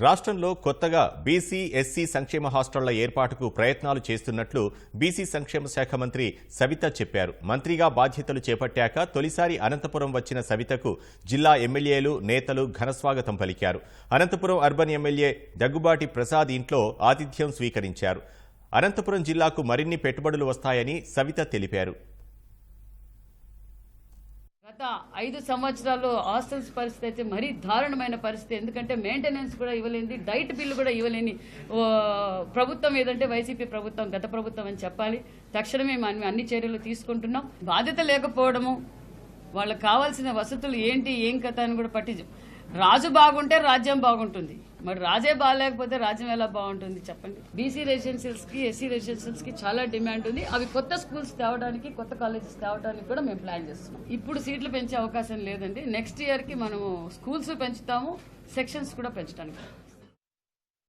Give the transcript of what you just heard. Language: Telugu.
రాష్ట్రంలో కొత్తగా బీసీ ఎస్సీ సంక్షేమ హాస్టళ్ళ ఏర్పాటుకు ప్రయత్నాలు చేస్తున్నట్లు బీసీ సంక్షేమ శాఖ మంత్రి సవిత చెప్పారు. మంత్రిగా బాధ్యతలు చేపట్టాక తొలిసారి అనంతపురం వచ్చిన సవితకు జిల్లా ఎమ్మెల్యేలు నేతలు ఘనస్వాగతం పలికారు. అనంతపురం అర్బన్ ఎమ్మెల్యే దగ్గుబాటి ప్రసాద్ ఇంట్లో ఆతిథ్యం స్వీకరించారు. అనంతపురం జిల్లాకు మరిన్ని పెట్టుబడులు వస్తాయని సవిత తెలిపారు. గత ఐదు సంవత్సరాలు హాస్టల్స్ పరిస్థితి అయితే మరీ దారుణమైన పరిస్థితి. ఎందుకంటే మెయింటెనెన్స్ కూడా ఇవ్వలేని డైట్ బిల్లు కూడా ఇవ్వలేని ఓ, ప్రభుత్వం ఏదంటే వైసీపీ ప్రభుత్వం గత ప్రభుత్వం అని చెప్పాలి. తక్షణమే మనం అన్ని చర్యలు తీసుకుంటున్నాం. బాధ్యత లేకపోవడము వాళ్ళకి కావాల్సిన వసతులు ఏంటి ఏం కథ అని కూడా పట్టించు. రాజు బాగుంటే రాజ్యం బాగుంటుంది. మరి రాజే బాగాలేకపోతే రాజ్యం ఎలా బాగుంటుంది చెప్పండి. బీసీ రెసిడెన్షియల్స్కి ఎస్సీ రెసిడెన్షియల్స్కి చాలా డిమాండ్ ఉంది. అవి కొత్త స్కూల్స్ తేవడానికి కొత్త కాలేజెస్ తేవడానికి కూడా మేము ప్లాన్ చేస్తున్నాం. ఇప్పుడు సీట్లు పెంచే అవకాశం లేదండి. నెక్స్ట్ ఇయర్కి మనము స్కూల్స్ పెంచుతాము సెక్షన్స్ కూడా పెంచడానికి.